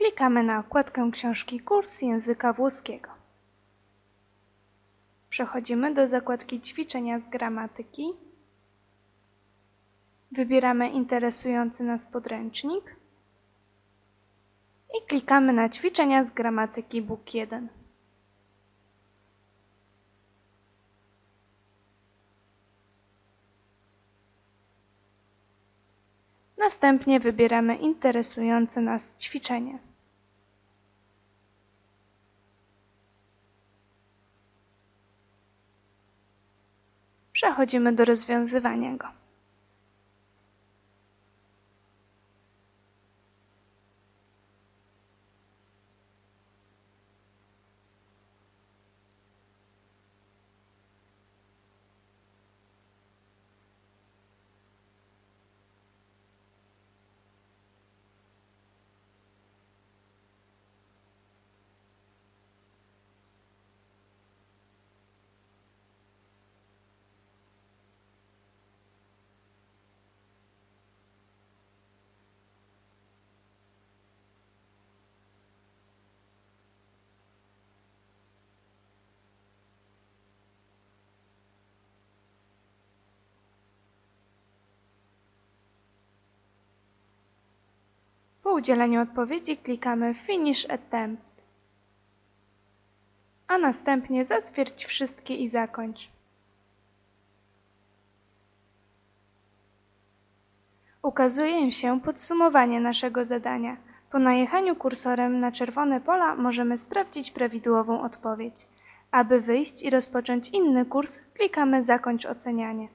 Klikamy na okładkę książki Kurs języka włoskiego. Przechodzimy do zakładki Ćwiczenia z gramatyki. Wybieramy interesujący nas podręcznik i klikamy na Ćwiczenia z gramatyki Book 1. Następnie wybieramy interesujące nas ćwiczenie. Przechodzimy do rozwiązywania go. Po udzieleniu odpowiedzi klikamy Finish Attempt, a następnie zatwierdź wszystkie i zakończ. Ukazuje się podsumowanie naszego zadania. Po najechaniu kursorem na czerwone pola możemy sprawdzić prawidłową odpowiedź. Aby wyjść i rozpocząć inny kurs, klikamy Zakończ ocenianie.